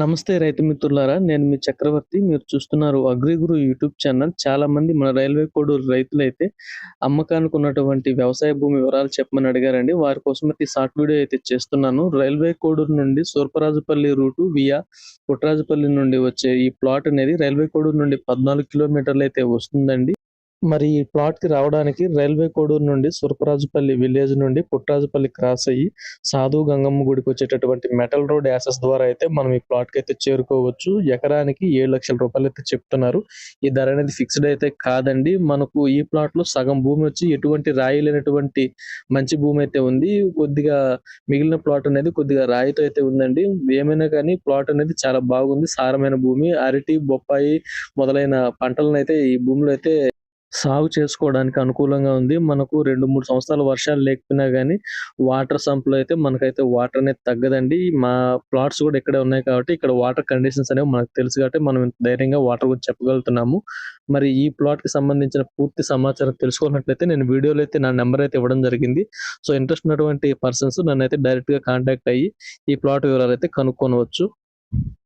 నమస్తే రైతు మిత్రులారా నేను మీ చక్రవర్తి. మీరు చూస్తున్నారు అగ్రిగురు యూట్యూబ్ ఛానల్. చాలా మంది మన రైల్వే కోడూరు రైతులైతే అమ్మకానికి ఉన్నటువంటి వ్యవసాయ భూమి వివరాలు చెప్పమని అడిగారండి. వారి కోసం అయితే షార్ట్ వీడియో అయితే చేస్తున్నాను. రైల్వే కోడూరు నుండి సూర్పరాజుపల్లి రూటు వియా పుట్టరాజుపల్లి నుండి వచ్చే ఈ ప్లాట్ అనేది రైల్వే కోడూరు నుండి పద్నాలుగు కిలోమీటర్లు అయితే వస్తుందండి. మరి ఈ ప్లాట్కి రావడానికి రైల్వే కోడూరు నుండి సురపరాజుపల్లి విలేజ్ నుండి పుట్టరాజుపల్లి క్రాస్ అయ్యి సాధు గంగమ్మ గుడికి వచ్చేటటువంటి మెటల్ రోడ్ యాసెస్ ద్వారా అయితే మనం ఈ ప్లాట్కి అయితే చేరుకోవచ్చు. ఎకరానికి ఏడు లక్షల రూపాయలు అయితే చెప్తున్నారు. ఈ ధర అనేది ఫిక్స్డ్ అయితే కాదండి. మనకు ఈ ప్లాట్లో సగం భూమి వచ్చి ఎటువంటి రాయి లేనటువంటి మంచి భూమి అయితే ఉంది. కొద్దిగా మిగిలిన ప్లాట్ అనేది కొద్దిగా రాయితో అయితే ఉందండి. ఏమైనా కానీ ప్లాట్ అనేది చాలా బాగుంది. సారమైన భూమి అరటి బొప్పాయి మొదలైన పంటలను అయితే ఈ భూమిలో అయితే సాగు చేసుకోవడానికి అనుకూలంగా ఉంది. మనకు రెండు మూడు సంవత్సరాల వర్షాలు లేకపోయినా కానీ వాటర్ సంప్లో అయితే మనకైతే వాటర్ అనేది తగ్గదండి. మా ప్లాట్స్ కూడా ఇక్కడే ఉన్నాయి కాబట్టి ఇక్కడ వాటర్ కండిషన్స్ అనేవి మనకు తెలుసు కాబట్టి మనం ధైర్యంగా వాటర్ గురించి చెప్పగలుగుతున్నాము. మరి ఈ ప్లాట్కి సంబంధించిన పూర్తి సమాచారం తెలుసుకున్నట్లయితే నేను వీడియోలో అయితే నా నెంబర్ అయితే ఇవ్వడం జరిగింది. సో ఇంట్రెస్ట్ ఉన్నటువంటి పర్సన్స్ నన్ను అయితే డైరెక్ట్గా కాంటాక్ట్ అయ్యి ఈ ప్లాట్ వివరాలు అయితే కనుక్కోవచ్చు